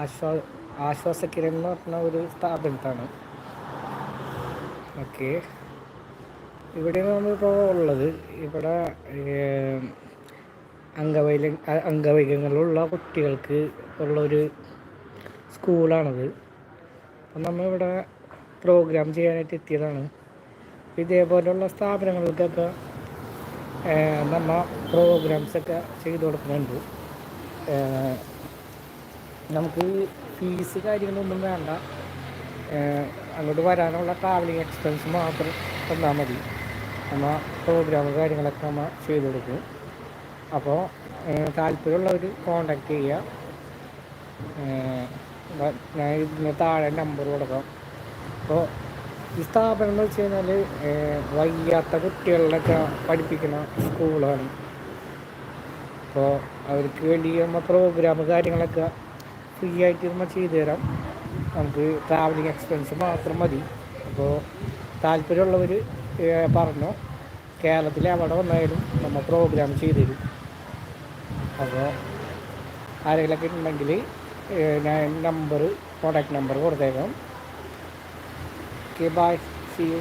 ആശ്വാ ആശ്വാസക്കിരൺ എന്ന് പറഞ്ഞ ഒരു സ്ഥാപനത്താണ്. ഓക്കെ. ഇവിടെ നമ്മളിപ്പോൾ ഉള്ളത് ഇവിടെ അംഗവൈല അംഗവൈകങ്ങളുള്ള കുട്ടികൾക്ക് ഉള്ളൊരു സ്കൂളാണത്. അപ്പം നമ്മളിവിടെ പ്രോഗ്രാം ചെയ്യാനായിട്ട് എത്തിയതാണ്. ഇതേപോലെയുള്ള സ്ഥാപനങ്ങൾക്കൊക്കെ നമ്മൾ നമ്മ പ്രോഗ്രാംസൊക്കെ ചെയ്തു കൊടുക്കുന്നുണ്ട്. നമുക്ക് ഫീസ് കാര്യങ്ങളൊന്നും വേണ്ട. അങ്ങോട്ട് വരാനുള്ള ട്രാവലിംഗ് എക്സ്പെൻസ് മാത്രം തന്നാൽ മതി. നമ്മൾ പ്രോഗ്രാം കാര്യങ്ങളൊക്കെ നമ്മൾ ചെയ്തു കൊടുക്കും. അപ്പോൾ താല്പര്യമുള്ളവർ കോണ്ടാക്ട് ചെയ്യുക ഞാൻ ഇതിന് താഴെ നമ്പർ കൊടുക്കാം. അപ്പോൾ ഈ സ്ഥാപനം എന്ന് വെച്ച് കഴിഞ്ഞാൽ വയ്യാത്ത കുട്ടികളിലൊക്കെ പഠിപ്പിക്കുന്ന സ്കൂളാണ് അപ്പോൾ അവർക്ക് വേണ്ടി നമ്മൾ പ്രോഗ്രാം കാര്യങ്ങളൊക്കെ ഫ്രീ ആയിട്ട് നമ്മൾ ചെയ്തു തരാം നമുക്ക് ട്രാവലിംഗ് എക്സ്പെൻസ് മാത്രം മതി. അപ്പോൾ താല്പര്യമുള്ളവർ പറഞ്ഞു. കേരളത്തിൽ എവിടെ വന്നാലും നമ്മൾ പ്രോഗ്രാം ചെയ്തു തരും അപ്പോൾ ആരെങ്കിലൊക്കെ ഉണ്ടെങ്കിൽ ഞാൻ നമ്പർ കോൺടാക്ട് നമ്പർ കൊടുത്തേക്കാം. Okay bye see you